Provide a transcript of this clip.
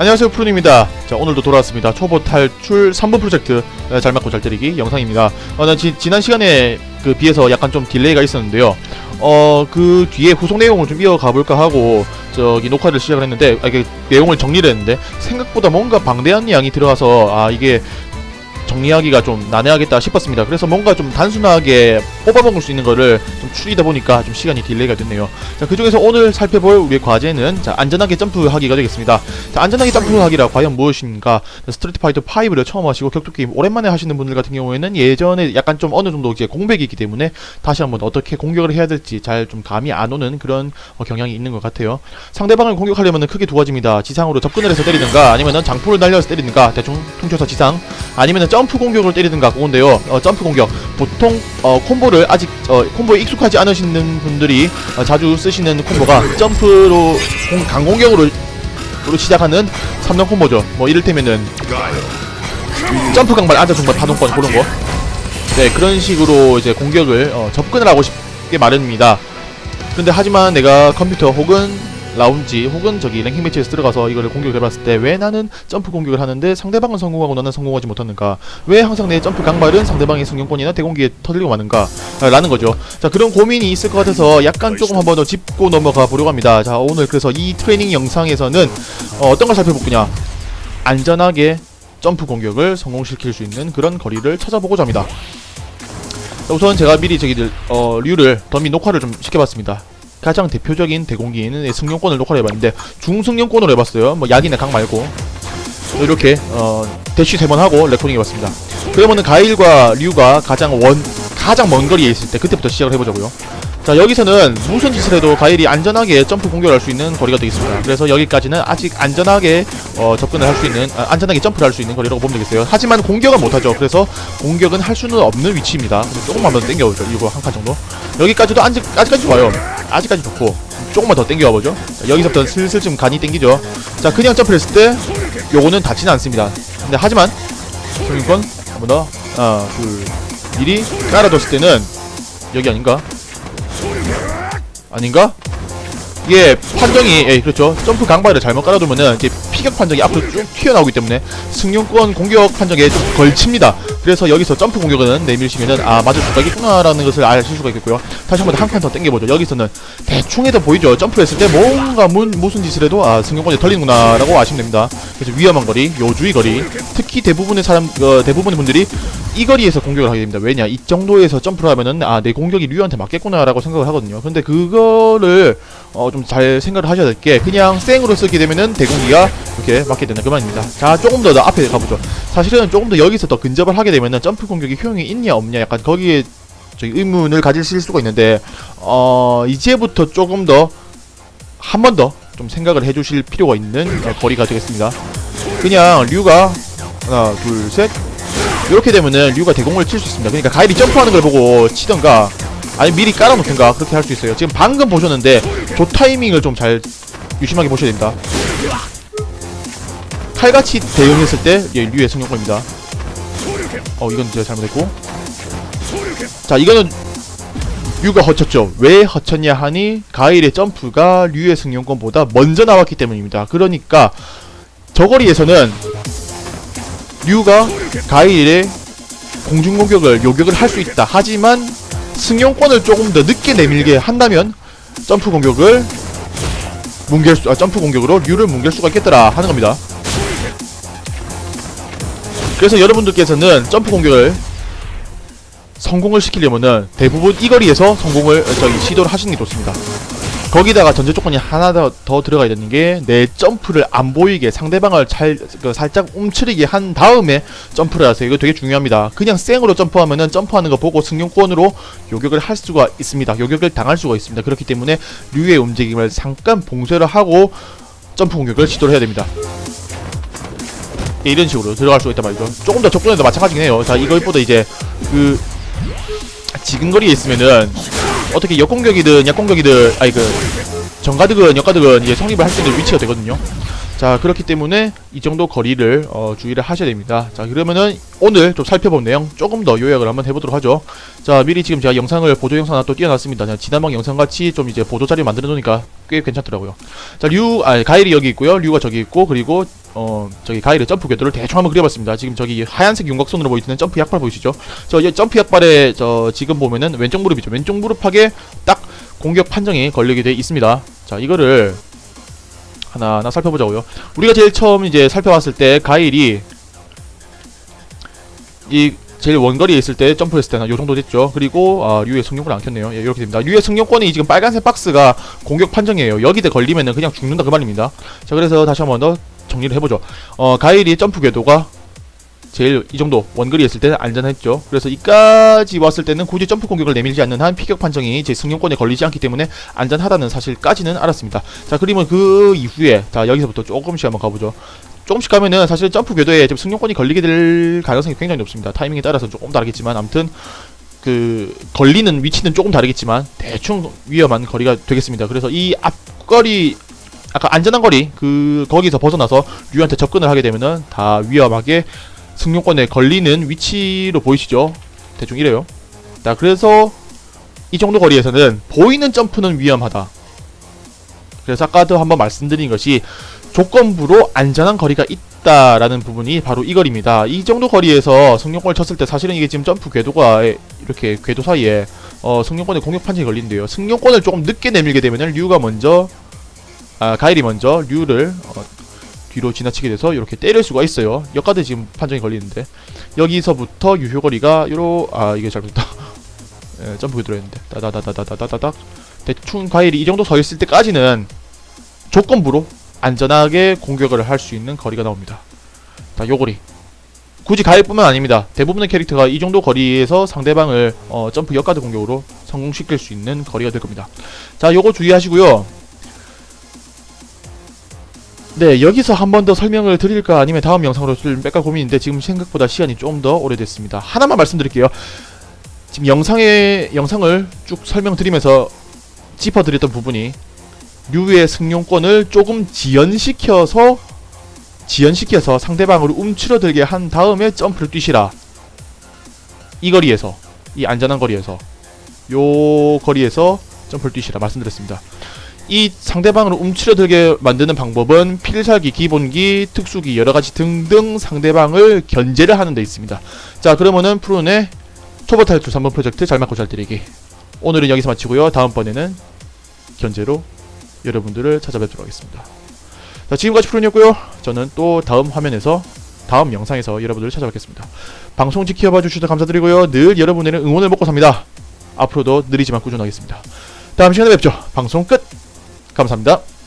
안녕하세요 푸른입니다. 자 오늘도 돌아왔습니다. 초보 탈출 3번 프로젝트. 어, 잘 맞고 잘 때리기 영상입니다. 어, 나 지, 지난 시간에 그 비해서 약간 좀 딜레이가 있었는데요. 어 그 뒤에 후속 내용을 좀 이어가 볼까 하고 저기 녹화를 시작을 했는데 아, 이게 내용을 정리를 했는데 생각보다 뭔가 방대한 양이 들어가서 아 이게 정리하기가 좀 난해하겠다 싶었습니다. 그래서 뭔가 좀 단순하게 뽑아먹을 수 있는 거를 좀 추리다 보니까 좀 시간이 딜레이가 됐네요. 자, 그 중에서 오늘 살펴볼 우리의 과제는 자, 안전하게 점프하기가 되겠습니다. 자, 안전하게 점프하기라 과연 무엇인가? 자, 스트리트 파이터 5를 처음 하시고 격투 게임 오랜만에 하시는 분들 같은 경우에는 예전에 약간 좀 어느 정도 이제 공백이 있기 때문에 다시 한번 어떻게 공격을 해야 될지 잘 좀 감이 안 오는 그런 어, 경향이 있는 것 같아요. 상대방을 공격하려면 크게 두 가지입니다. 지상으로 접근을 해서 때리든가 아니면은 장포를 날려서 때리든가 대충 퉁쳐서 지상 아니면은 점프 공격을 때리든가 그건데요. 어, 점프 공격 보통 어, 콤보 를 아직 어, 콤보에 익숙하지 않으시는 분들이 어, 자주 쓰시는 콤보가 점프로 공, 강공격으로 로 시작하는 3단 콤보죠. 뭐 이를테면은 점프 강발, 앉아 중발, 파동권 그런 거. 네 그런 식으로 이제 공격을 어, 접근을 하고 싶게 마련입니다. 근데 하지만 내가 컴퓨터 혹은 라운지 혹은 저기 랭킹 매치에서 들어가서 이거를 공격을 해봤을 때 왜 나는 점프 공격을 하는데 상대방은 성공하고 나는 성공하지 못하는가? 왜 항상 내 점프 강발은 상대방의 승용권이나 대공기에 터들고 마는가? 아, 라는 거죠. 자 그런 고민이 있을 것 같아서 약간 조금 한번 더 짚고 넘어가 보려고 합니다. 자 오늘 그래서 이 트레이닝 영상에서는 어, 어떤 걸 살펴볼 거냐? 안전하게 점프 공격을 성공시킬 수 있는 그런 거리를 찾아보고자 합니다. 자, 우선 제가 미리 저기들 어, 류를 더미 녹화를 좀 시켜봤습니다 가장 대표적인 대공기에는 승용권을 녹화를 해봤는데 중승용권으로 해봤어요. 뭐 약이나 강 말고 이렇게 어, 대쉬 세 번 하고 레코딩 해봤습니다. 그러면은 가일과 류가 가장 원 가장 먼 거리에 있을 때 그때부터 시작을 해보자고요. 자 여기서는 무슨 짓을 해도 가일이 안전하게 점프 공격을 할 수 있는 거리가 되겠습니다. 그래서 여기까지는 아직 안전하게 어, 접근을 할 수 있는 아, 안전하게 점프를 할 수 있는 거리라고 보면 되겠어요. 하지만 공격은 못하죠. 그래서 공격은 할 수는 없는 위치입니다. 조금만 더 당겨오죠. 이거 한 칸 정도. 여기까지도 아직 아직까지 좋아요. 아직까지 좋고 조금만 더 당겨와 보죠. 자, 여기서부터 슬슬 좀 간이 당기죠. 자 그냥 점프를 했을 때 요거는 닿지는 않습니다. 근데 하지만 성인권 한번 더 하나 둘 미리 깔아뒀을 때는 여기 아닌가? 아닌가? 이게 판정이 예 그렇죠. 점프 강발을 잘못 깔아두면은 이제 피격 판정이 앞으로 쭉 튀어나오기 때문에 승용권 공격 판정에 좀 걸칩니다. 그래서 여기서 점프 공격은 내밀시면은 아 맞을 수가 있구나라는 것을 아실 수가 있겠고요. 다시 한번 한 칸더 당겨보죠. 여기서는 대충 해도 보이죠? 점프를 했을 때 뭔가 문, 무슨 짓을 해도 아 승용권이 털리는구나 라고 아시면 됩니다. 그래서 위험한 거리 요주의 거리. 특히 대부분의 사람 어, 대부분의 분들이 이 거리에서 공격을 하게 됩니다 왜냐 이 정도에서 점프를 하면은 아 내 공격이 류한테 맞겠구나 라고 생각을 하거든요 근데 그거를 어, 좀 잘 생각을 하셔야 될 게 그냥 생으로 쓰게 되면은 대공기가 이렇게 맞게 되는 그 말입니다. 자 조금 더, 더 앞에 가보죠. 사실은 조금 더 여기서 더 근접을 하게 되면은 점프 공격이 효용이 있냐 없냐 약간 거기에 저기 의문을 가지실 수가 있는데 어 이제부터 조금 더 한 번 더 좀 생각을 해주실 필요가 있는 어, 거리가 되겠습니다. 그냥 류가 하나 둘 셋 이렇게 되면은 류가 대공을 칠 수 있습니다. 그러니까 가일이 점프하는 걸 보고 치던가 아니 미리 깔아놓든가 그렇게 할 수 있어요. 지금 방금 보셨는데 조 타이밍을 좀 잘 유심하게 보셔야 됩니다. 칼같이 대응했을 때 예, 류의 승용권입니다. 어 이건 제가 잘못했고 자 이거는 류가 허쳤죠. 왜 허쳤냐 하니 가일의 점프가 류의 승용권보다 먼저 나왔기 때문입니다. 그러니까 저거리에서는 류가 가일의 공중 공격을 요격을 할 수 있다. 하지만 승용권을 조금 더 늦게 내밀게 한다면 점프 공격을 뭉갤 수, 아, 점프 공격으로 류를 뭉갤 수가 있겠더라 하는 겁니다. 그래서 여러분들께서는 점프 공격을 성공을 시키려면은 대부분 이 거리에서 성공을 어, 저기 시도를 하시는 게 좋습니다. 거기다가 전제 조건이 하나 더, 더 들어가야 되는 게 내 점프를 안 보이게 상대방을 잘, 그 살짝 움츠리게 한 다음에 점프를 하세요. 이거 되게 중요합니다. 그냥 생으로 점프하면은 점프하는 거 보고 승용권으로 요격을 할 수가 있습니다. 요격을 당할 수가 있습니다. 그렇기 때문에 류의 움직임을 잠깐 봉쇄를 하고 점프 공격을 시도를 해야 됩니다. 예, 이런 식으로 들어갈 수가 있단 말이죠. 조금 더 접근해도 마찬가지긴 해요. 자, 이것보다 이제 그 지근거리에 있으면은 어떻게 역공격이든 약공격이든 아니 그 정가득은 역가득은 이제 성립을 할 수 있는 위치가 되거든요. 자 그렇기 때문에 이 정도 거리를 어, 주의를 하셔야 됩니다. 자 그러면은 오늘 좀 살펴본 내용 조금 더 요약을 한번 해보도록 하죠. 자 미리 지금 제가 영상을 보조 영상 하나 또 띄워놨습니다. 지난번 영상 같이 좀 이제 보조 자료 만들어 놓으니까 꽤 괜찮더라고요. 자 류 아 가일이 여기 있고요. 류가 저기 있고 그리고 어 저기 가일의 점프 궤도를 대충 한번 그려봤습니다. 지금 저기 하얀색 윤곽선으로 보이시는 점프 약발 보이시죠? 저이 점프 약발에 저 지금 보면은 왼쪽 무릎이죠. 왼쪽 무릎하게 딱 공격 판정이 걸리게 돼 있습니다. 자 이거를 하나하나 살펴보자고요. 우리가 제일 처음 이제 살펴봤을 때 가일이 이 제일 원거리에 있을 때 점프했을 때는 요 정도 됐죠. 그리고 아, 류의 승용권 안 켰네요. 예, 이렇게 됩니다. 류의 승용권이 지금 빨간색 박스가 공격 판정이에요. 여기에 걸리면은 그냥 죽는다 그 말입니다. 자, 그래서 다시 한 번 더 정리를 해보죠. 어, 가일이 점프 궤도가 제일 이 정도 원거리에 있을 때는 안전했죠. 그래서 이까지 왔을 때는 굳이 점프 공격을 내밀지 않는 한 피격 판정이 제 승용권에 걸리지 않기 때문에 안전하다는 사실까지는 알았습니다. 자, 그러면 그 이후에 자 여기서부터 조금씩 한번 가보죠. 조금씩 가면은 사실 점프 궤도에 지금 승용권이 걸리게 될 가능성이 굉장히 높습니다. 타이밍에 따라서 조금 다르겠지만 아무튼 그 걸리는 위치는 조금 다르겠지만 대충 위험한 거리가 되겠습니다. 그래서 이 앞거리 아까 안전한 거리 그 거기서 벗어나서 류한테 접근을 하게 되면은 다 위험하게 승용권에 걸리는 위치로 보이시죠? 대충 이래요. 자 그래서 이 정도 거리에서는 보이는 점프는 위험하다. 그래서 아까도 한번 말씀드린 것이 조건부로 안전한 거리가 있다라는 부분이 바로 이 거리입니다. 이 정도 거리에서 승용권을 쳤을 때 사실은 이게 지금 점프 궤도가 이렇게 궤도 사이에 어, 승용권에 공격 판정이 걸린대요. 승용권을 조금 늦게 내밀게 되면은 류가 먼저 아 가일이 먼저 류를 어, 뒤로 지나치게 돼서 이렇게 때릴 수가 있어요. 여기까지 지금 판정이 걸리는데 여기서부터 유효거리가 요로 아 이게 잘못했다. 예, 점프 들어있는데 따다다다다다다닥 대충 가일이 이 정도 서 있을 때까지는 조건부로 안전하게 공격을 할 수 있는 거리가 나옵니다. 자, 요 거리. 굳이 가일뿐만 아닙니다. 대부분의 캐릭터가 이 정도 거리에서 상대방을 어, 점프 역가드 공격으로 성공시킬 수 있는 거리가 될 겁니다. 자, 요거 주의하시고요. 네, 여기서 한 번 더 설명을 드릴까 아니면 다음 영상으로 좀 뺄까 고민인데 지금 생각보다 시간이 좀 더 오래됐습니다. 하나만 말씀드릴게요. 지금 영상에 영상을 쭉 설명드리면서 짚어드렸던 부분이 류의 승용권을 조금 지연시켜서 지연시켜서 상대방을 움츠러들게 한 다음에 점프를 뛰시라. 이 거리에서 이 안전한 거리에서 요 거리에서 점프를 뛰시라 말씀드렸습니다. 이 상대방을 움츠러들게 만드는 방법은 필살기, 기본기, 특수기 여러 가지 등등 상대방을 견제를 하는 데 있습니다. 자, 그러면은 프로의 초보 탈출 3번 프로젝트 잘 맞고 잘 때리기. 오늘은 여기서 마치고요. 다음번에는 견제로 여러분들을 찾아뵙도록 하겠습니다. 자, 지금까지 프로였고요. 저는 또 다음 화면에서 다음 영상에서 여러분들을 찾아뵙겠습니다. 방송 지켜봐 주셔서 감사드리고요. 늘 여러분들의 응원을 먹고 삽니다. 앞으로도 느리지만 꾸준하겠습니다. 다음 시간에 뵙죠. 방송 끝. 감사합니다.